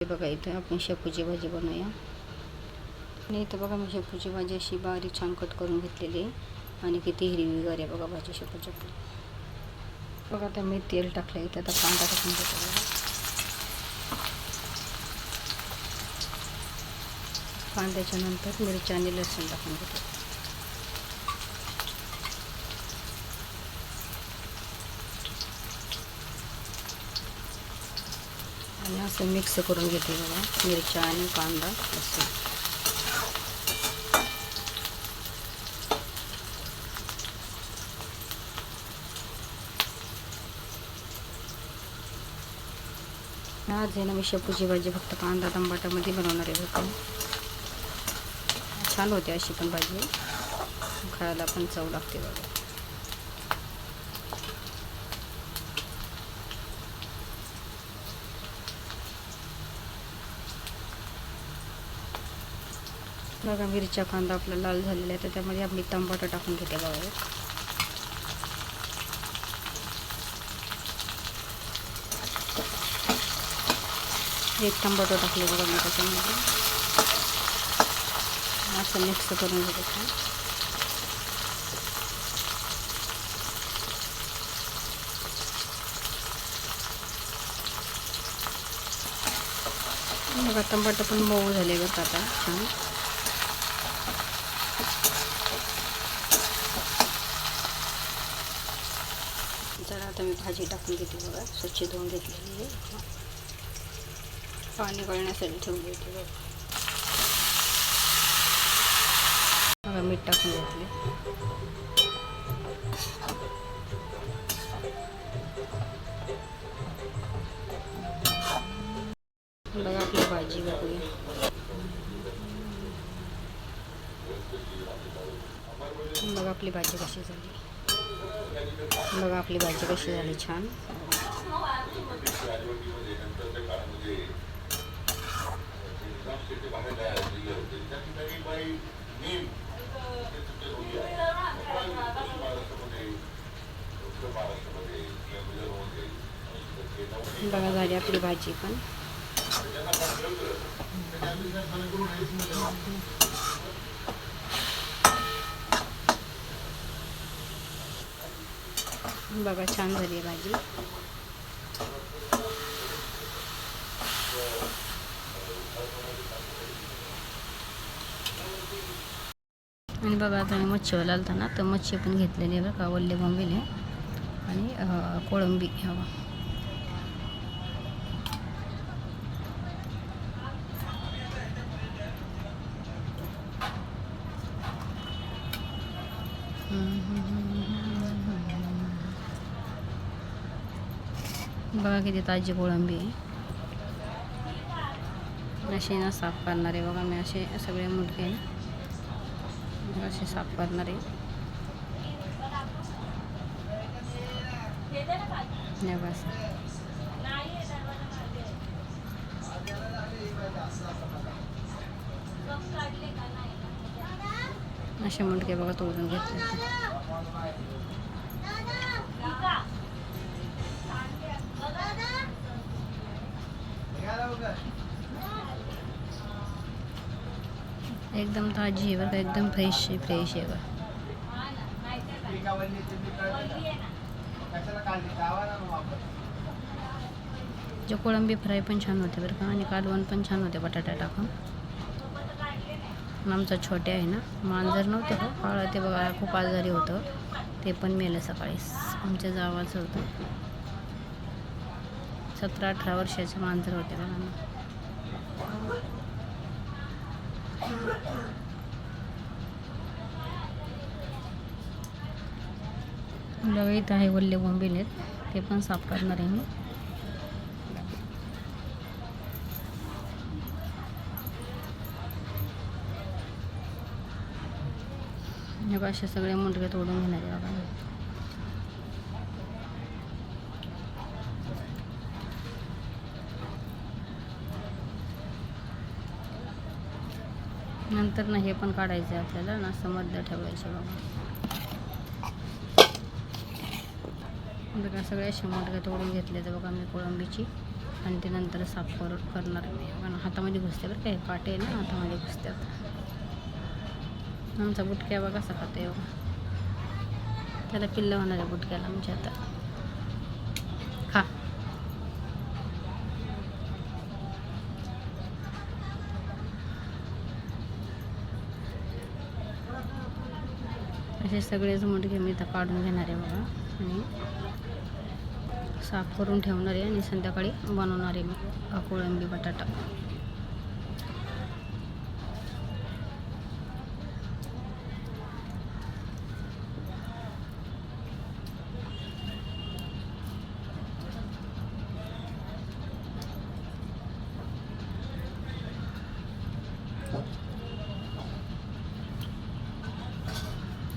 हे बघा इथं आपण शेपूची भाजी बनवूया. आणि इथं बघा मी शेपूची भाजी अशी बारीक छान कट करून घेतलेली आहे. आणि किती हिरवीगार आहे बघा भाजी शेपूची. आपली बघा आता मी तेल टाकलं इथं आता कांदा टाकून घेतो बघा कांद्याच्या नंतर मिरची आणि लसूण टाकून घेतो आणि असं मिक्स करून घेते बघा मिरच्या आणि कांदा लसूण आज आहे ना मी शेपूची भाजी फक्त कांदा टमाटामध्ये बनवणार आहे बघा छान होते अशी पण भाजी. खायला पण चव लागते बघा. बघा मिरच्या कांदा आपला लाल झालेला आहे तर त्यामध्ये आम्ही टमाटर टाकून घेते बघा. एक टमाटो टाकले बघा मी त्याच्यामध्ये. असं मिक्स करून घेते बघा टमाटर पण मऊ झाले बघा आता छान तर आता मी भाजी टाकून घेते बघा. स्वच्छ धुवून घेतलेली आहे. पाणी गळण्यासाठी ठेवली होती बघा. बघा मीठ टाकून घेतले. बघा आपली भाजी बघूया. बघा आपली भाजी कशी झाली. बघा आपली भाजी कशी झाली छान. बघा झाली आपली भाजी पण. बघा छान झाली आहे भाजी. आणि बघा आता मी मच्छीवाला आलता ना तर मच्छी पण घेतलेली आहे बघा का वल्ले बोंबिले आणि कोळंबी हवा बघा किती ताजी कोळंबी असे ना साफ करणार आहे बघा मी असे सगळे मुलगे. असे साफ करणार. आहे बस असे मुलगे बघा तोडून घेतले. एकदम ताजी आहे बघा एकदम फ्रेश आहे फ्रेश आहे बघा जे कोळंबी फ्राय पण छान होते बरं का आणि कालवण पण छान होते बटाटा टाकून. आमचा छोटे आहे ना मांजर नव्हते हो काळा ते बघा खूप आजारी होतं ते पण मेलं सकाळी. आमच्या जावाचं होतं. सतरा अठरा वर्षाचे मांजर होते त्यांना ना इथं आहे वल्ले बोंबील आहेत. ते पण साफ करणार आहे मी. हे असे सगळे मुंडके तोडून घेणार आहे नंतर ना हे पण काढायचं आहे आपल्याला ना असं मध्य ठेवायचे बघा. बघा सगळ्या असे तोडून घेतले तर बघा मी कोळंबीची. आणि ते नंतर साफ कर करणार मी. पण हातामध्ये घुसते बरं काय काटे आहे ना हातामध्ये घुसतात. आमचा बुटक्या बघा कसा खाते त्याला पिल्लं होणार आहे बुटक्याला आमच्या आता असे सगळेच मुटके मी इथं काढून घेणार आहे बघा. आणि साफ करून ठेवणार आहे आणि संध्याकाळी बनवणार आहे मी कोळंबी बटाटा.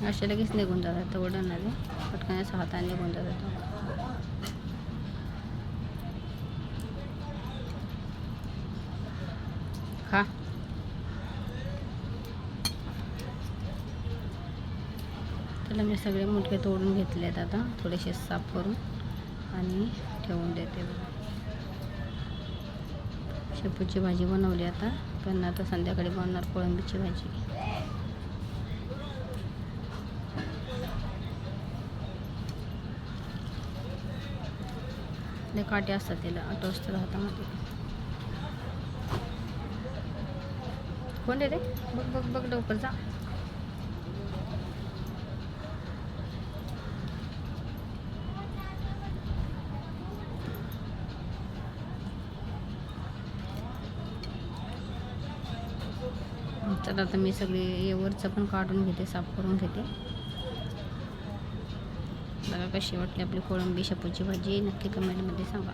असे लगेच निघून जातात तेवढं नाही पटकन असं हाताने निघून जातात खा. त्याला मी सगळे मुटके तोडून घेतले आहेत आता. थोडेसे साफ करून आणि ठेवून देते शेपूची भाजी बनवली आता. पण आता संध्याकाळी बनवणार कोळंबीची भाजी. लय काटे असतात त्याला असतात हातामध्ये कोण रे बघ बघ बघ लवकर जा. तर आता मी सगळे वरचं पण काढून घेते साफ करून घेते. बघा कशी वाटली आपली कोळंबी शेपूची भाजी नक्की कमेंटमध्ये सांगा.